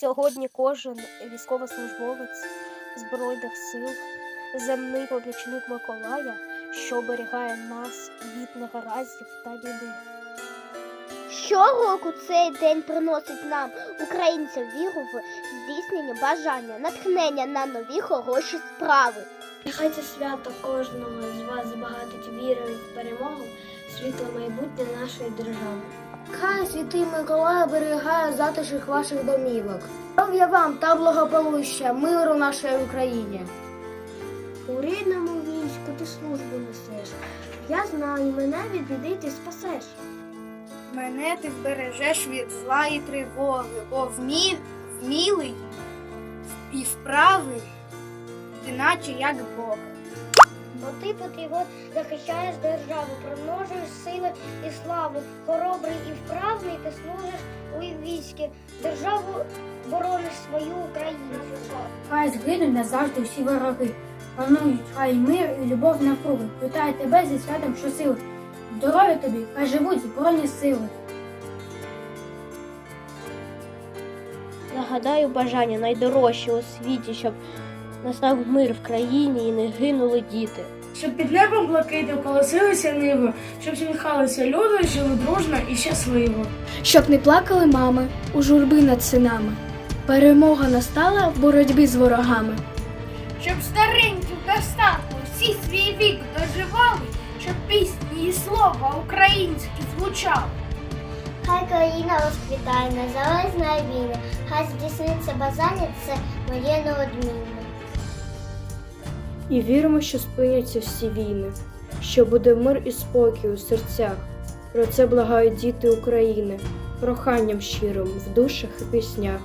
Сьогодні кожен військовослужбовець Збройних сил, земний помічник Миколая, що оберігає нас від негараздів та біди. Щороку цей день приносить нам, українцям, віру в здійснення бажання, натхнення на нові хороші справи. Нехай це свято кожного з вас збагатить вірою в перемогу, світле майбутнє нашої держави. Хай святий Миколай оберігає затишок ваших домівок. Здоров'я вам та благополуччя, миру нашій Україні. У рідному війську ти службу несеш. Я знаю, мене від біди ти спасеш. Мене ти вбережеш від зла і тривоги, бо вмі... вмілий і вправий, ти наче як Бог. Ти патріот захищаєш державу, примножуєш сили і славу, хоробрий і вправний ти служиш у війську, державу борониш свою Україну. Хай згинуть назавжди всі вороги. Панують хай мир і любов навкруги. Вітаю тебе зі святом щосили. Здоров'я тобі, хай живуть збройні сили. Загадаю бажання найдорожче у світі, щоб настав мир в країні і не гинули діти. Щоб під небом блакитним колосилися ниви, щоб сміхалися люди, жили дружно і щасливо. Щоб не плакали мами у журби над синами. Перемога настала в боротьбі з ворогами. Щоб старенькі в достатку всі свій вік доживали, щоб пісні і слова українські звучали. Хай країна розквітає, незалежна війна, хай здійсниться бажання, це моє неодмінне. І віримо, що спиняться всі війни, що буде мир і спокій у серцях. Про це благають діти України, проханням щирим в душах і піснях.